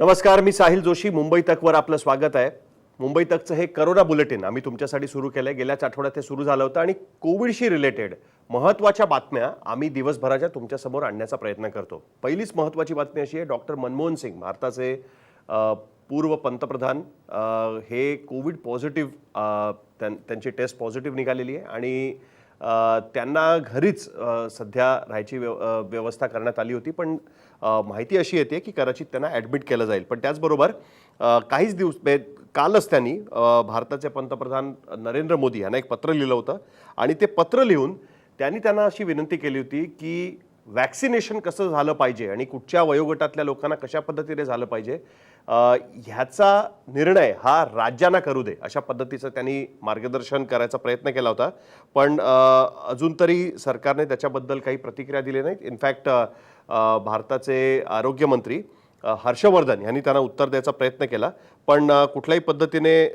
नमस्कार मी साहिल जोशी. मुंबई तकवर आपलं स्वागत आहे. मुंबई तकचं हे करोना बुलेटिन आम्ही तुमच्यासाठी सुरू केलं आहे गेल्याच आठवड्यात ते सुरू झालं होतं आणि कोविडशी रिलेटेड महत्त्वाच्या बातम्या आम्ही दिवसभराच्या तुमच्यासमोर आणण्याचा प्रयत्न करतो. पहिलीच महत्त्वाची बातमी अशी आहे डॉक्टर मनमोहन सिंग भारताचे पूर्व पंतप्रधान. हे कोविड पॉझिटिव्ह त्यां- त्यांची टेस्ट पॉझिटिव्ह निघालेली आहे. आणि त्यांना घरीच सध्या राहायची व्यव व्यवस्था करण्यात आली होती. पण माहिती अशी येते की कदाचित त्यांना ॲडमिट केलं जाईल. पण त्याचबरोबर काहीच दिवस बे- कालच त्यांनी भारताचे पंतप्रधान नरेंद्र मोदी यांना एक पत्र लिहिलं होतं. आणि ते पत्र लिहून त्यांनी त्यांना अशी विनंती केली होती की वॅक्सिनेशन कसं झालं पाहिजे आणि कुठच्या वयोगटातल्या लोकांना कशा पद्धतीने झालं पाहिजे ह्याचा निर्णय हा राज्यांना करू दे अशा पद्धतीचं त्यांनी मार्गदर्शन करायचा प्रयत्न केला होता. पण अजून तरी सरकारने त्याच्याबद्दल काही प्रतिक्रिया दिली नाहीत. इनफॅक्ट भारताचे आरोग्यमंत्री हर्षवर्धन यांनी त्यांना उत्तर द्यायचा प्रयत्न केला. पण कुठल्याही पद्धतीने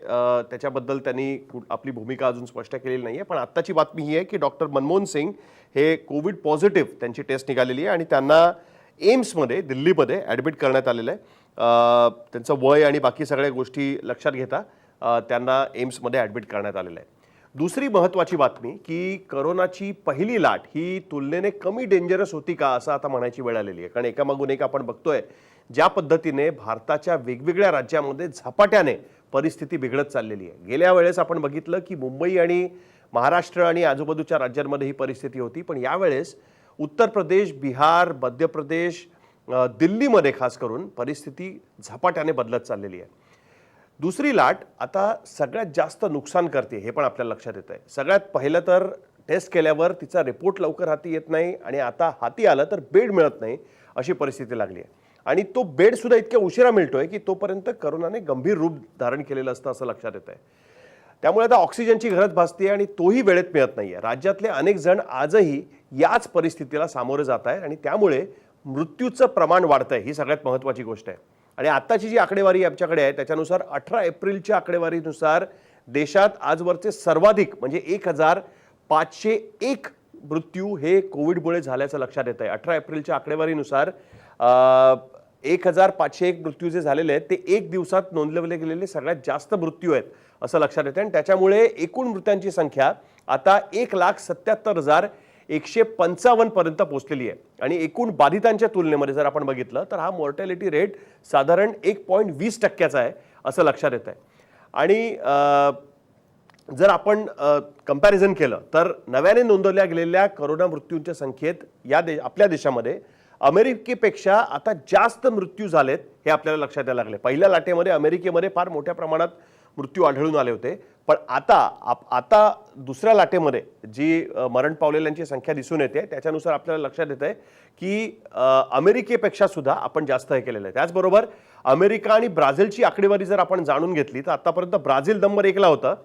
त्याच्याबद्दल त्यांनी आपली भूमिका अजून स्पष्ट केलेली नाही आहे पण आत्ताची बातमी ही आहे की डॉक्टर मनमोहन सिंग हे कोविड पॉझिटिव्ह त्यांची टेस्ट निघालेली आहे आणि त्यांना एम्समध्ये दिल्लीमध्ये ॲडमिट करण्यात आलेलं आहे. त्यांचं वय आणि बाकी सगळ्या गोष्टी लक्षात घेता त्यांना एम्समध्ये ॲडमिट करण्यात आलेलं आहे. दुसरी महत्त्वाची बातमी की करोनाची पहिली लाट ही तुलनेने कमी डेंजरस होती का असं आता म्हणायची वेळ आलेली आहे. कारण एकामागून एक आपण बघतोय ज्या पद्धतीने भारताच्या वेगवेगळ्या राज्यामध्ये झपाट्याने परिस्थिती बिघडत चाललेली आहे. गेल्या वेळेस आपण बघितलं की मुंबई आणि महाराष्ट्र आणि आजूबाजूच्या राज्यांमध्ये ही परिस्थिती होती. पण यावेळेस उत्तर प्रदेश बिहार मध्य प्रदेश दिल्लीमध्ये खास करून परिस्थिती झपाट्याने बदलत चाललेली आहे. दुसरी लाट आता सगळ्यात जास्त नुकसान करते हे पण आपल्याला लक्षात येत आहे सगळ्यात पहिलं तर टेस्ट केल्यावर तिचा रिपोर्ट लवकर हाती येत नाही आणि आता हाती आलं तर बेड मिळत नाही अशी परिस्थिती लागली आहे. आणि तो बेडसुद्धा इतक्या उशिरा मिळतोय की तोपर्यंत करोनाने गंभीर रूप धारण केलेलं असतं असं लक्षात येत आहे त्यामुळे आता ऑक्सिजनची गरज भासते आणि तोही वेळेत मिळत नाहीये. राज्यातले अनेक जण आजही याच परिस्थितीला सामोरे जात आहेत आणि त्यामुळे मृत्यूचं प्रमाण वाढतंय ही सगळ्यात महत्त्वाची गोष्ट आहे. आणि आत्ताची जी आकडेवारी आमच्याकडे आहे त्याच्यानुसार अठरा एप्रिलच्या आकडेवारीनुसार देशात आजवरचे सर्वाधिक म्हणजे एक हजार पाचशे एक मृत्यू हे कोविडमुळे झाल्याचं लक्षात येत आहे अठरा एप्रिलच्या आकडेवारीनुसार एक हजार पाचशे एक मृत्यू जे झालेले आहेत ते एक दिवसात नोंदवले गेलेले सगळ्यात जास्त मृत्यू आहेत असं लक्षात येतं आणि त्याच्यामुळे एकूण मृत्यांची संख्या आता एक लाख सत्याहत्तर हजार एकशे पंचावन्न पर्यंत पोहोचलेली आहे. आणि एकूण बाधितांच्या तुलनेमध्ये जर आपण बघितलं तर हा मॉर्टॅलिटी रेट साधारण एक पॉईंट वीस टक्क्याचा आहे असं लक्षात येत आहे आणि जर आपण कंपॅरिझन केलं तर नव्याने नोंदवल्या गेलेल्या करोना मृत्यूंच्या संख्येत या दे आपल्या देशामध्ये अमेरिकेपेक्षा आता जास्त मृत्यू झालेत हे आपल्याला लक्षात यायला लागले. पहिल्या लाटेमध्ये अमेरिकेमध्ये फार मोठ्या प्रमाणात मृत्यू आढळून आले होते. पण आता आप- आता दुसऱ्या लाटेमध्ये जी मरण पावलेल्यांची संख्या दिसून येते त्याच्यानुसार आपल्याला लक्षात येतं आहे की अमेरिकेपेक्षा सुद्धा आपण जास्त हे केलेलं आहे. त्याचबरोबर अमेरिका आणि ब्राझीलची आकडेवारी जर आपण जाणून घेतली तर आतापर्यंत ब्राझील नंबर एकला होतं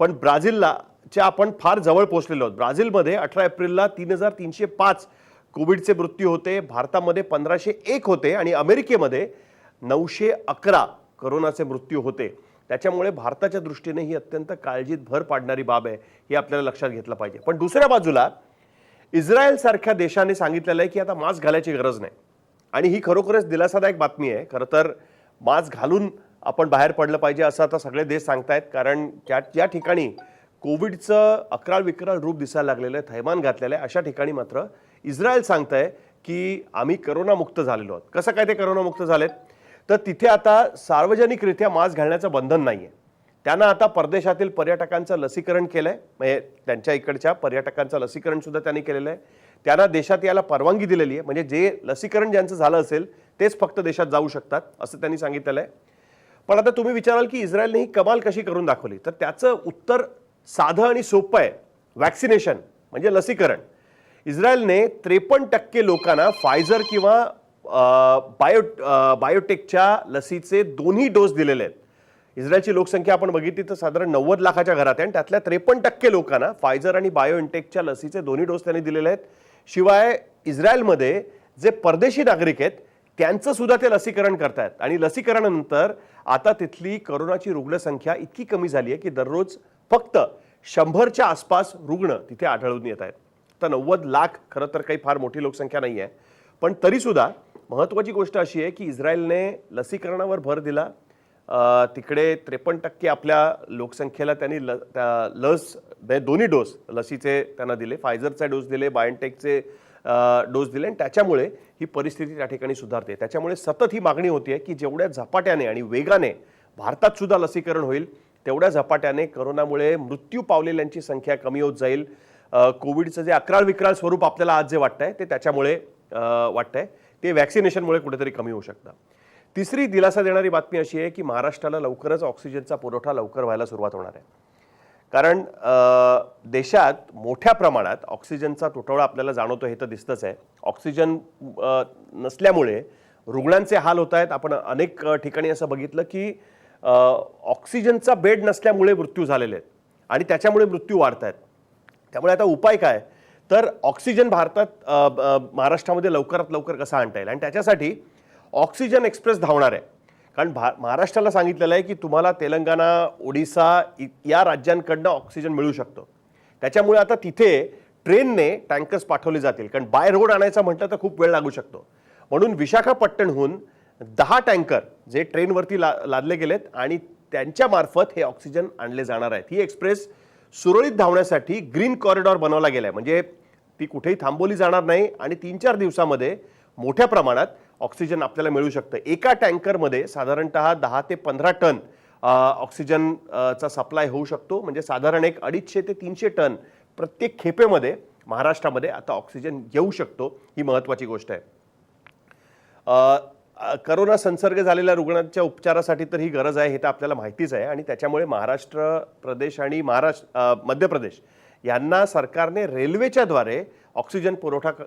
पण ब्राझीलला च्या आपण फार जवळ पोहोचलेलो आहोत. ब्राझीलमध्ये अठरा एप्रिलला तीन हजार तीनशे पाच कोविडचे मृत्यू होते भारतामध्ये पंधराशे एक होते आणि अमेरिकेमध्ये नऊशे अकरा करोनाचे मृत्यू होते. त्याच्यामुळे भारताच्या दृष्टीने ही अत्यंत काळजीत भर पाडणारी बाब आहे हे आपल्याला लक्षात घेतलं पाहिजे. पण दुसऱ्या बाजूला इस्रायलसारख्या देशाने सांगितलेलं आहे की आता मास्क घालायची गरज नाही. आणि ही खरोखरच दिलासादायक बातमी आहे. खरं तर मास्क घालून आपण बाहेर पडलं पाहिजे असं आता सगळे देश सांगतायत कारण त्या ज्या ठिकाणी कोविडचं अकराळ विक्राळ रूप दिसायला लागलेलं आहे थैमान घातलेलं आहे. अशा ठिकाणी मात्र इस्रायल सांगतंय की आम्ही करोनामुक्त झालेलो आहोत. कसं काय ते करोनामुक्त झालेत? तर तिथे आता सार्वजनिकरित्या मास्क घालण्याचं बंधन नाही आहे त्यांना आता परदेशातील पर्यटकांचं लसीकरण केलंय म्हणजे त्यांच्या इकडच्या पर्यटकांचं लसीकरण सुद्धा त्यांनी केलेलं आहे. त्यांना देशात यायला परवानगी दिलेली आहे म्हणजे जे लसीकरण ज्यांचं झालं असेल तेच फक्त देशात जाऊ शकतात असं त्यांनी सांगितलेलं आहे. पण आता तुम्ही विचाराल की इस्रायलने ही कमाल कशी करून दाखवली? तर त्याचं उत्तर साधं आणि सोपं आहे वॅक्सिनेशन म्हणजे लसीकरण. इस्रायलने त्रेपन्न टक्के लोकांना फायझर किंवा बायो बायोटेकच्या लसीचे दोन्ही डोस दिलेले आहेत. इस्रायलची लोकसंख्या आपण बघितली तर साधारण नव्वद लाखाच्या घरात आहे आणि त्यातल्या त्रेपन्न टक्के लोकांना फायझर आणि बायोइनटेकच्या लसीचे दोन्ही डोस त्यांनी दिलेले आहेत. शिवाय इस्रायलमध्ये जे परदेशी नागरिक आहेत त्यांचं सुद्धा ते लसीकरण करतायत. आणि लसीकरणानंतर आता तिथली करोनाची रुग्णसंख्या इतकी कमी झाली आहे की दररोज फक्त शंभरच्या आसपास रुग्ण तिथे आढळून येत आहेत. तर नव्वद लाख खरं तर काही फार मोठी लोकसंख्या नाही आहे पण तरीसुद्धा महत्त्वाची गोष्ट अशी आहे की इस्रायलने लसीकरणावर भर दिला. तिकडे त्रेपन्न टक्के आपल्या लोकसंख्येला त्यांनी ल त्या लस म्हणजे दोन्ही डोस लसीचे त्यांना दिले. फायझरचा डोस दिले बायोनटेकचे डोस दिले आणि त्याच्यामुळे ही परिस्थिती त्या ठिकाणी सुधारते. त्याच्यामुळे सतत ही मागणी होती आहे की जेवढ्या झपाट्याने आणि वेगाने भारतात सुद्धा लसीकरण होईल तेवढ्या झपाट्याने करोनामुळे मृत्यू पावलेल्यांची संख्या कमी होत जाईल. कोविडचं जे अकराळ विक्राळ स्वरूप आपल्याला आज जे वाटतंय ते त्याच्यामुळे वाटतंय. ते वॅक्सिनेशनमुळे कुठेतरी कमी होऊ शकतं तिसरी दिलासा देणारी बातमी अशी आहे की महाराष्ट्राला लवकरच ऑक्सिजनचा पुरवठा लवकर व्हायला सुरुवात होणार आहे. कारण देशात मोठ्या प्रमाणात ऑक्सिजनचा तुटवडा आपल्याला जाणवतो हे तर दिसतंच आहे. ऑक्सिजन नसल्यामुळे रुग्णांचे हाल होत आहेत. आपण अनेक ठिकाणी असं बघितलं की ऑक्सिजनचा बेड नसल्यामुळे मृत्यू झालेले आहेत आणि त्याच्यामुळे मृत्यू वाढत आहेत त्यामुळे आता उपाय काय? तर ऑक्सिजन भारतात महाराष्ट्रामध्ये लवकरात लवकर कसा आणता येईल? आणि त्याच्यासाठी ऑक्सिजन एक्सप्रेस धावणार आहे. कारण भा महाराष्ट्राला सांगितलेलं आहे की तुम्हाला तेलंगणा ओडिसा इ- या राज्यांकडनं ऑक्सिजन मिळू शकतो. त्याच्यामुळे आता तिथे ट्रेनने टँकर्स पाठवले जातील. कारण बाय रोड आणायचं म्हटलं तर खूप वेळ लागू शकतो. म्हणून विशाखापट्टणहून दहा टँकर जे ट्रेनवरती ला लादले गेलेत आणि त्यांच्यामार्फत हे ऑक्सिजन आणले जाणार आहेत. ही एक्सप्रेस सुरळीत धावण्यासाठी ग्रीन कॉरिडॉर बनवला गेला आहे म्हणजे ती कुठेही थांबवली जाणार नाही आणि तीन चार दिवसामध्ये मोठ्या प्रमाणात ऑक्सिजन आपल्याला मिळू शकतं. एका टँकरमध्ये साधारणतः दहा ते पंधरा टन ऑक्सिजनचा ऑक्सिजन चा सप्लाय होऊ शकतो. म्हणजे साधारण एक अडीचशे ते तीनशे टन प्रत्येक खेपेमध्ये महाराष्ट्रामध्ये आता ऑक्सिजन येऊ शकतो ही महत्त्वाची गोष्ट आहे. करोना संसर्ग झालेल्या रुग्णांच्या उपचारासाठी तर ही गरज आहे हे तर आपल्याला माहितीच आहे. आणि त्याच्यामुळे महाराष्ट्र प्रदेश आणि महाराष्ट्र मध्य प्रदेश यांना सरकारने रेल्वेच्या द्वारे ऑक्सिजन पुरवठा क-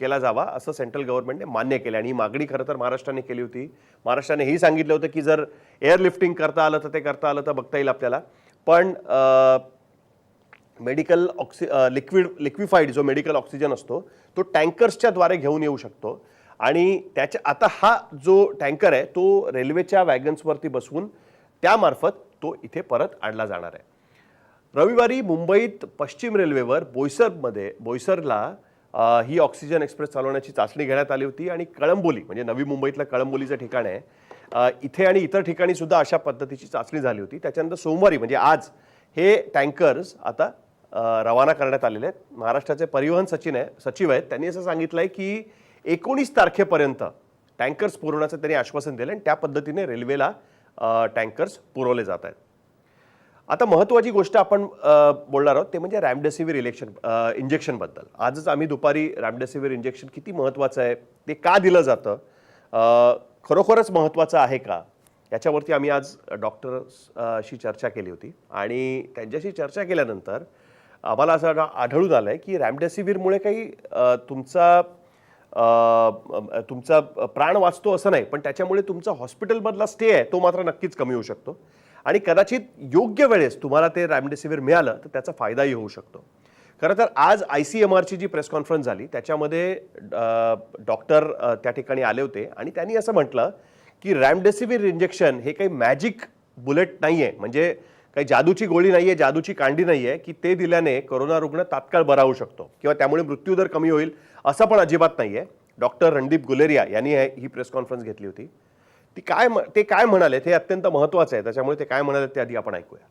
केला जावा असं सेंट्रल गव्हर्नमेंटने मान्य केलं. आणि ही मागणी खरं तर महाराष्ट्राने केली होती. महाराष्ट्राने ही सांगितलं होतं की जर एअरलिफ्टिंग करता आलं तर ते करता आलं तर बघता येईल आपल्याला. पण मेडिकल ऑक्सि लिक्विड लिक्विफाईड जो मेडिकल ऑक्सिजन असतो तो टँकर्सच्या द्वारे घेऊन येऊ शकतो. आणि त्याच्या आता हा जो टँकर आहे तो रेल्वेच्या वॅगन्सवरती बसवून त्यामार्फत तो इथे परत आणला जाणार आहे. रविवारी मुंबईत पश्चिम रेल्वेवर बोईसरमध्ये बोईसरला ही ऑक्सिजन एक्सप्रेस चालवण्याची चाचणी घेण्यात आली होती आणि कळंबोली म्हणजे नवी मुंबईतलं कळंबोलीचं ठिकाण आहे इथे आणि इतर ठिकाणी सुद्धा अशा पद्धतीची चाचणी झाली होती. त्याच्यानंतर सोमवारी म्हणजे आज हे टँकर्स आता रवाना करण्यात आलेले आहेत. महाराष्ट्राचे परिवहन सचिन आहे सचिव आहेत. त्यांनी असं सांगितलं आहे की एकोणीस तारखेपर्यंत टँकर्स पुरवण्याचं त्यांनी आश्वासन दिलं आणि त्या पद्धतीने रेल्वेला टँकर्स पुरवले जात आहेत. आता महत्त्वाची गोष्ट आपण बोलणार आहोत ते म्हणजे रॅमडेसिवीर इलेक्शन इंजेक्शनबद्दल. आजच आम्ही दुपारी रॅमडेसिवीर इंजेक्शन किती महत्त्वाचं आहे ते का दिलं जातं खरोखरच महत्त्वाचं आहे का? याच्यावरती आम्ही आज डॉक्टरशी चर्चा केली होती. आणि त्यांच्याशी चर्चा केल्यानंतर आम्हाला असं आढळून आलं आहे की रॅमडेसिवीरमुळे काही तुमचा तुमचा प्राण वाचतो असं नाही पण त्याच्यामुळे तुमचा हॉस्पिटलमधला स्टे आहे तो मात्र नक्कीच कमी होऊ शकतो. आणि कदाचित योग्य वेळेस तुम्हाला ते रॅमडेसिवीर मिळालं तर त्याचा फायदाही होऊ शकतो. खरं तर आज आय सी एम आरची जी प्रेस कॉन्फरन्स झाली त्याच्यामध्ये डॉक्टर त्या ठिकाणी आले होते आणि त्यांनी असं म्हटलं की रॅमडेसिवीर इंजेक्शन हे काही मॅजिक बुलेट नाही आहे म्हणजे काही जादूची गोळी नाही आहे जादूची कांडी नाही आहे की ते दिल्याने कोरोना रुग्ण तात्काळ बरा होऊ शकतो किंवा त्यामुळे मृत्यूदर कमी होईल असं पण अजिबात नाही आहे डॉक्टर रणदीप गुलेरिया यांनी ही प्रेस कॉन्फरन्स घेतली होती. ती काय ते काय म्हणाले हे अत्यंत महत्वाचं आहे. त्याच्यामुळे ते काय म्हणाले ते आधी आपण ऐकूया.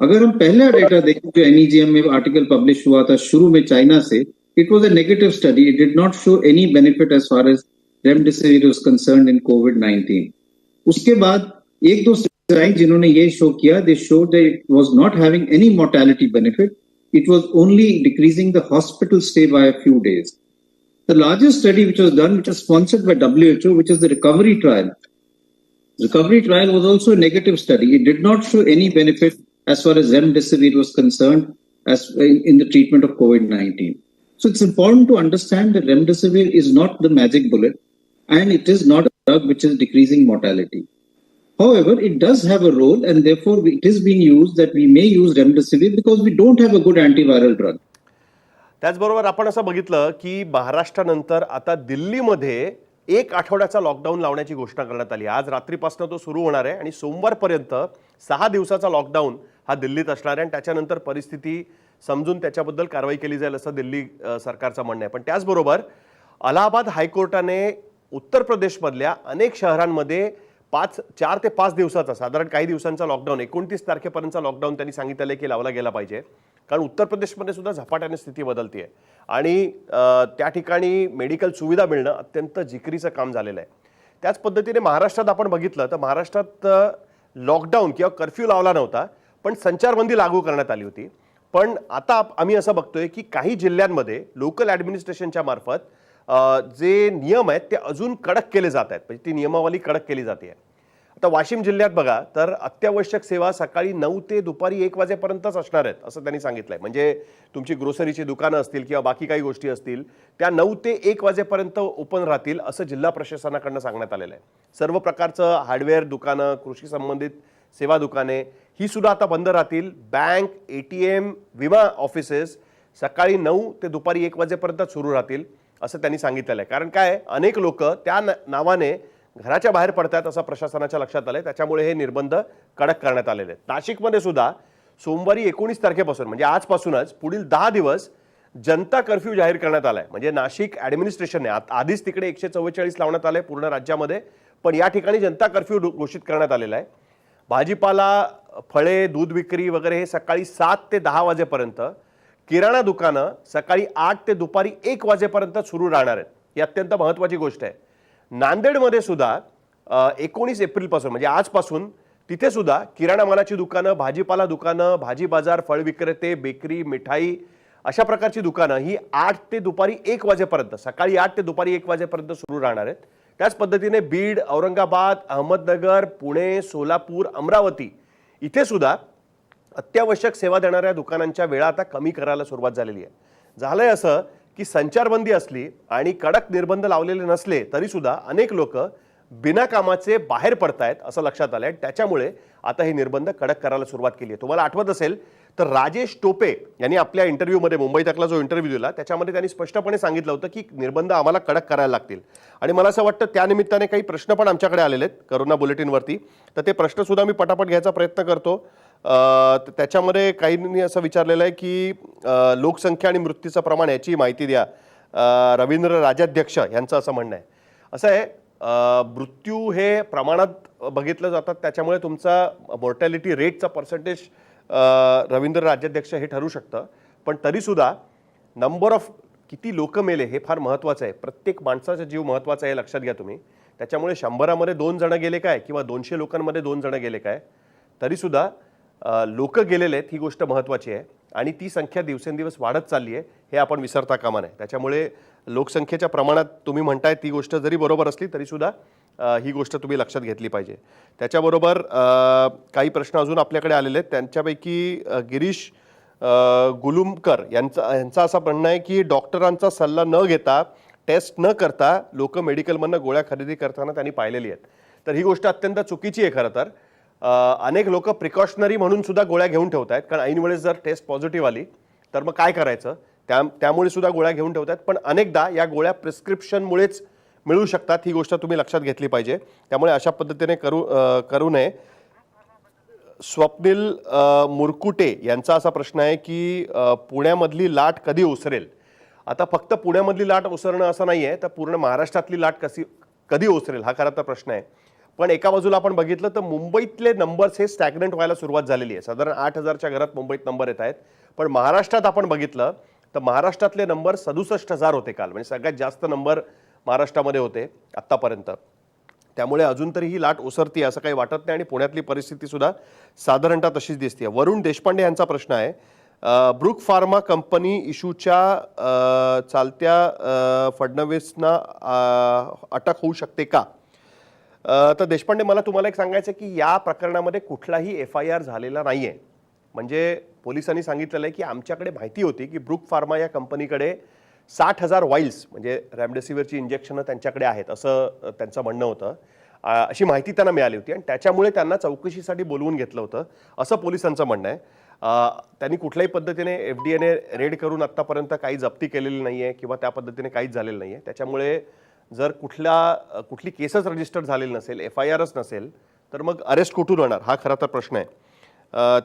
अगर हम पहला डेटा देखें जो एनईजीएम में आर्टिकल पब्लिश हुआ था शुरू में China said it was a negative study it did not show any benefit as far as remdesivir is concern in COVID 19 उसके बाद एक दो आई जिन्होंने ये show KIA they show that it was not having any mortality benefit it was only decreasing the hospital stay by a few days The largest study which was done, which was sponsored by WHO, which is the recovery trial, recovery trial was also a negative study. It did not show any benefit as far as remdesivir was concerned as in, the treatment of COVID-19. So it's important to understand that remdesivir is not the magic bullet and it is not a drug which is decreasing mortality. However, it does have a role and therefore it is being used that we may use remdesivir because we don't have a good antiviral drug. त्याचबरोबर आपण असं बघितलं की महाराष्ट्रानंतर आता दिल्लीमध्ये एक आठवड्याचा lockdown लावण्याची घोषणा करण्यात आली. आज रात्रीपासून तो सुरू होणार आहे आणि सोमवारपर्यंत सहा दिवसाचा लॉकडाऊन हा दिल्लीत असणार आहे आणि त्याच्यानंतर परिस्थिती समजून त्याच्याबद्दल कारवाई केली जाईल असं दिल्ली सरकारचं म्हणणं आहे. पण त्याचबरोबर अलाहाबाद हायकोर्टाने उत्तर प्रदेशमधल्या अनेक शहरांमध्ये पाच चार ते पाच दिवसाचा साधारण काही दिवसांचा लॉकडाऊन एकोणतीस तारखेपर्यंतचा लॉकडाऊन त्यांनी सांगितलेलं आहे की लावला गेला पाहिजे. कारण उत्तर प्रदेशमध्ये सुद्धा झपाट्याने स्थिती बदलते आणि त्या ठिकाणी मेडिकल सुविधा मिळणं अत्यंत जिकरीचं काम झालेलं आहे. त्याच पद्धतीने महाराष्ट्रात आपण बघितलं तर महाराष्ट्रात लॉकडाऊन किंवा कर्फ्यू लावला नव्हता पण संचारबंदी लागू करण्यात आली होती. पण आता आम्ही असं बघतोय की काही जिल्ह्यांमध्ये लोकल ॲडमिनिस्ट्रेशनच्या मार्फत जे नियम आहेत ते अजून कडक केले जात आहेत. म्हणजे ती नियमावली कडक केली जाते आहे तर वाशिम जिल्ह्यात बघा तर अत्यावश्यक सेवा सकाळी नऊ ते दुपारी एक वाजेपर्यंतच असणार आहेत असं त्यांनी सांगितलंय. म्हणजे तुमची ग्रोसरीची दुकानं असतील किंवा बाकी काही गोष्टी असतील त्या नऊ ते एक वाजेपर्यंत ओपन राहतील असं जिल्हा प्रशासनाकडनं सांगण्यात आलेलं आहे. सर्व प्रकारचं हार्डवेअर दुकानं कृषी संबंधित सेवा दुकाने ही सुद्धा आता बंद राहतील. बँक ए टी एम विमा ऑफिसेस सकाळी नऊ ते दुपारी एक वाजेपर्यंत सुरू राहतील असं त्यांनी सांगितलेलं आहे. कारण काय अनेक लोक त्या नावाने घराच्या बाहेर पडतात असं प्रशासनाच्या लक्षात आलंय. त्याच्यामुळे हे निर्बंध कडक करण्यात आलेले आहेत. नाशिकमध्ये सुद्धा सोमवारी एकोणीस तारखेपासून म्हणजे आजपासूनच पुढील दहा दिवस जनता कर्फ्यू जाहीर करण्यात आलाय. म्हणजे नाशिक ॲडमिनिस्ट्रेशनने आत- आधीच तिकडे एकशे चव्वेचाळीस लावण्यात आले पूर्ण राज्यामध्ये पण या ठिकाणी जनता कर्फ्यू घोषित करण्यात आलेला आहे. भाजीपाला फळे दूध विक्री वगैरे हे सकाळी सात ते दहा वाजेपर्यंत किराणा दुकानं सकाळी आठ ते दुपारी एक वाजेपर्यंत सुरू राहणार आहेत. ही अत्यंत महत्त्वाची गोष्ट आहे. नांदेडमध्ये सुद्धा एकोणीस एप्रिलपासून म्हणजे आजपासून तिथे सुद्धा किराणा मालाची दुकानं भाजीपाला दुकानं भाजी बाजार फळ विक्रेते बेकरी मिठाई अशा प्रकारची दुकानं ही आठ ते दुपारी एक वाजेपर्यंत सकाळी आठ ते दुपारी एक वाजेपर्यंत सुरू राहणार आहेत. त्याच पद्धतीने बीड औरंगाबाद अहमदनगर पुणे सोलापूर अमरावती इथे सुद्धा अत्यावश्यक सेवा देणाऱ्या दुकानांच्या वेळा आता कमी करायला सुरुवात झालेली आहे. झालंय असं की संचारबंदी असली आणि कडक निर्बंध लावलेले नसले तरीसुद्धा अनेक लोक बिना कामाचे बाहेर पडतायत असं लक्षात आलं आहे त्याच्यामुळे आता हे निर्बंध कडक करायला सुरुवात केली आहे तुम्हाला आठवत असेल तर राजेश टोपे यांनी आपल्या इंटरव्ह्यूमध्ये मुंबई तकला जो इंटरव्ह्यू दिला त्याच्यामध्ये त्यांनी स्पष्टपणे सांगितलं होतं की निर्बंध आम्हाला कडक करायला लागतील. आणि मला असं वाटतं त्यानिमित्ताने काही प्रश्न पण आमच्याकडे आलेले आहेत करोना बुलेटिनवरती. तर ते प्रश्नसुद्धा मी पटापट घ्यायचा प्रयत्न करतो. त्याच्यामध्ये काहींनी असं विचारलेलं आहे की लोकसंख्या आणि मृत्यूचं प्रमाण याची माहिती द्या. रवींद्र राजाध्यक्ष यांचं असं म्हणणं आहे. असं आहे मृत्यू हे प्रमाणात बघितलं जातात त्याच्यामुळे तुमचा मॉर्टॅलिटी रेटचा पर्सेंटेज रवींद्र राज्याध्यक्ष हे ठरू शकतं. पण तरीसुद्धा नंबर ऑफ किती लोक मेले हे फार महत्त्वाचं आहे. प्रत्येक माणसाचा जीव महत्त्वाचा आहे हे लक्षात घ्या तुम्ही. त्याच्यामुळे शंभरामध्ये दोन जणं गेले काय? किंवा दोनशे लोकांमध्ये दोन जणं गेले काय? तरीसुद्धा लोक गेलेले आहेत ही गोष्ट महत्त्वाची आहे. आणि ती संख्या दिवसेंदिवस वाढत चालली आहे हे आपण विसरता कामा नये. त्याच्यामुळे लोकसंख्येच्या प्रमाणात तुम्ही म्हणताय ती गोष्ट जरी बरोबर असली तरीसुद्धा ही गोष्ट तुम्ही लक्षात घेतली पाहिजे. त्याच्याबरोबर काही प्रश्न अजून आपल्याकडे आलेले आहेत. त्यांच्यापैकी गिरीश गुलुमकर यांचा यांचा असं म्हणणं आहे की डॉक्टरांचा सल्ला न घेता टेस्ट न करता लोक मेडिकलमधनं गोळ्या खरेदी करताना त्यांनी पाहिलेली आहेत. तर ही गोष्ट अत्यंत चुकीची आहे खरं तर. अनेक लोक प्रिकॉशनरी म्हणून सुद्धा गोळ्या घेऊन ठेवत आहेत कारण ऐनवेळेस जर टेस्ट पॉझिटिव्ह आली तर मग काय करायचं? त्या त्यामुळे सुद्धा गोळ्या घेऊन ठेवत आहेत पण अनेकदा या गोळ्या प्रिस्क्रिप्शनमुळेच मिळू शकतात ही गोष्ट तुम्ही लक्षात घेतली पाहिजे. त्यामुळे अशा पद्धतीने करू करू नये. स्वप्नील मुरकुटे यांचा असा प्रश्न आहे की पुण्यामधली लाट कधी ओसरेल? आता फक्त पुण्यामधली लाट ओसरणं असं नाही आहे तर पूर्ण महाराष्ट्रातली लाट कशी कधी ओसरेल? हा खरा तर प्रश्न आहे. पण एका बाजूला आपण बघितलं तर मुंबईतले नंबर्स हे स्टॅग्नंट व्हायला सुरुवात झालेली आहे. साधारण आठ हजारच्या घरात मुंबईत नंबर येत आहेत. पण महाराष्ट्रात आपण बघितलं तर महाराष्ट्रातले नंबर सदुसष्ट हजार होते काल. म्हणजे सगळ्यात जास्त नंबर महाराष्ट्रामध्ये होते आत्तापर्यंत. त्यामुळे अजून तरी ही लाट ओसरती असं काही वाटत नाही आणि पुण्यातली परिस्थितीसुद्धा साधारणतः तशीच दिसते वरुण देशपांडे यांचा प्रश्न आहे. ब्रुक फार्मा कंपनी इशूच्या चालत्या फडणवीसना अटक होऊ शकते का? तर देशपांडे मला तुम्हाला एक सांगायचं आहे की या प्रकरणामध्ये कुठलाही एफ आय आर झालेला नाही आहे म्हणजे पोलिसांनी सांगितलेलं आहे की आमच्याकडे माहिती होती की ब्रुक फार्मा या कंपनीकडे साठ हजार वाईल्स म्हणजे रॅमडेसिवीरची इंजेक्शनं त्यांच्याकडे आहेत असं त्यांचं म्हणणं होतं. अशी माहिती त्यांना मिळाली होती आणि त्याच्यामुळे त्यांना चौकशीसाठी बोलवून घेतलं होतं असं पोलिसांचं म्हणणं आहे. त्यांनी कुठल्याही पद्धतीने एफ डी एने रेड करून आत्तापर्यंत काही जप्ती केलेली नाही आहे किंवा त्या पद्धतीने काहीच झालेलं नाही आहे त्याच्यामुळे जर कुठल्या कुठली केसच रजिस्टर झालेली नसेल एफ आय आरच नसेल तर मग अरेस्ट कुठून होणार? हा खरा तर प्रश्न आहे.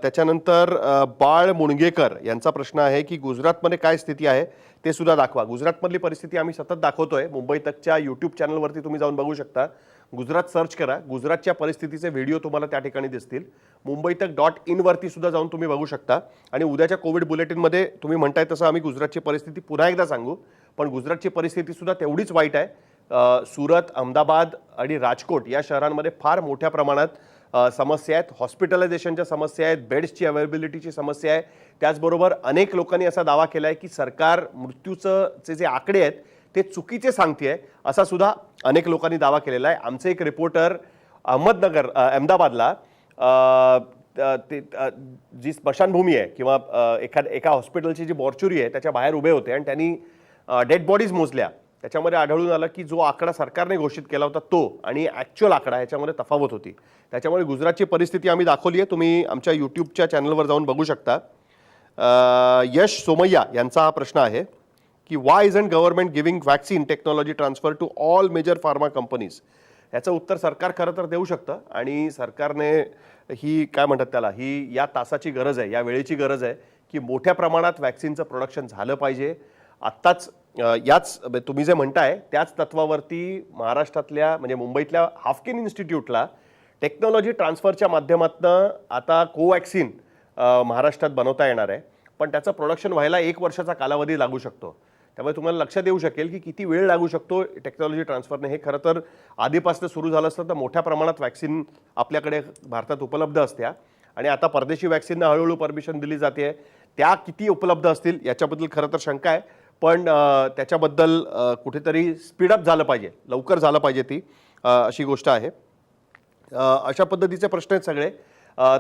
त्याच्यानंतर बाळ मुणगेकर यांचा प्रश्न आहे की गुजरातमध्ये काय स्थिती आहे ते सुद्धा दाखवा. गुजरातमधली परिस्थिती आम्ही सतत दाखवतोय. मुंबई तकच्या यूट्यूब चॅनलवरती तुम्ही जाऊन बघू शकता. गुजरात सर्च करा. गुजरातच्या परिस्थितीचे व्हिडिओ तुम्हाला त्या ठिकाणी दिसतील. मुंबई तक डॉट इनवरती सुद्धा जाऊन तुम्ही बघू शकता. आणि उद्याच्या कोविड बुलेटिनमध्ये तुम्ही म्हणताय तसं आम्ही गुजरातची परिस्थिती पुन्हा एकदा सांगू. पण गुजरातची परिस्थिती सुद्धा तेवढीच वाईट आहे. सुरत अहमदाबाद आणि राजकोट या शहरांमध्ये फार मोठ्या प्रमाणात समस्या आहेत. हॉस्पिटलायझेशनच्या समस्या आहेत. बेड्सची अवेलेबिलिटीची समस्या आहे. त्याचबरोबर अनेक लोकांनी असा दावा केला आहे की सरकार मृत्यूचं चे जे आकडे आहेत ते चुकीचे सांगते असा सुद्धा अनेक लोकांनी दावा केलेला आहे. आमचे एक रिपोर्टर अहमदनगर अहमदाबादला ते जी स्मशानभूमी आहे किंवा एखाद एका हॉस्पिटलची जी मॉर्च्युरी आहे त्याच्या बाहेर उभे होते आणि त्यांनी डेड बॉडीज मोजल्या. त्याच्यामध्ये आढळून आलं की जो आकडा सरकारने घोषित केला होता तो आणि ॲक्च्युअल आकडा याच्यामध्ये तफावत होती. त्याच्यामुळे गुजरातची परिस्थिती आम्ही दाखवली आहे. तुम्ही आमच्या यूट्यूबच्या चॅनलवर जाऊन बघू शकता. यश सोमय्या यांचा हा प्रश्न आहे की why is and government giving vaccine technology transfer to all major pharma companies याचं उत्तर सरकार खरं तर देऊ शकतं आणि सरकारने ही काय म्हणतात त्याला ही या तासाची गरज आहे या वेळेची गरज आहे की मोठ्या प्रमाणात वॅक्सिनचं प्रोडक्शन झालं पाहिजे. आत्ताच याच म्हणजे तुम्ही जे म्हणताय त्याच तत्वावरती महाराष्ट्रातल्या म्हणजे मुंबईतल्या हाफकिन इन्स्टिट्यूटला टेक्नॉलॉजी ट्रान्सफरच्या माध्यमातून आता कोवॅक्सिन महाराष्ट्रात बनवता येणार आहे. पण त्याचं प्रोडक्शन व्हायला एक वर्षाचा कालावधी लागू शकतो. त्यामुळे तुम्हाला लक्षात येऊ शकेल की किती वेळ लागू शकतो टेक्नॉलॉजी ट्रान्सफरने. हे खरं तर आधीपासून सुरू झालं असतं तर मोठ्या प्रमाणात वॅक्सिन आपल्याकडे भारतात उपलब्ध असत्या. आणि आता परदेशी वॅक्सिनना हळूहळू परमिशन दिली जाते. त्या किती उपलब्ध असतील याच्याबद्दल खरं तर शंका आहे. पण त्याच्याबद्दल कुठेतरी स्पीडअप झालं पाहिजे. लवकर झालं पाहिजे ती अशी गोष्ट आहे. अशा पद्धतीचे प्रश्न आहेत सगळे.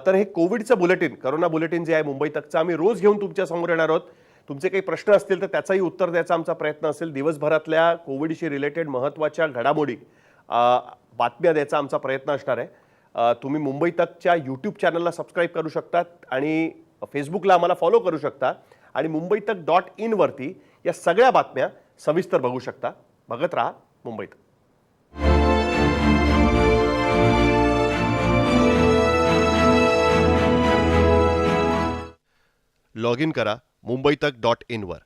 तर हे कोविडचं बुलेटिन करोना बुलेटिन जे आहे मुंबई तकचं आम्ही रोज घेऊन तुमच्यासमोर येणार आहोत. तुमचे काही प्रश्न असतील तर त्याचाही उत्तर द्यायचा आमचा प्रयत्न असेल. दिवसभरातल्या कोविडशी रिलेटेड महत्त्वाच्या घडामोडी बातम्या द्यायचा आमचा प्रयत्न असणार आहे. तुम्ही मुंबई तकच्या यूट्यूब चॅनलला सबस्क्राईब करू शकतात आणि फेसबुकला आम्हाला फॉलो करू शकता. आणि मुंबई तक डॉट इनवरती या सगळ्या बातम्या सविस्तर बघू शकता. बघत राहा मुंबईत. लॉग इन करा मुंबई तक डॉट इनवर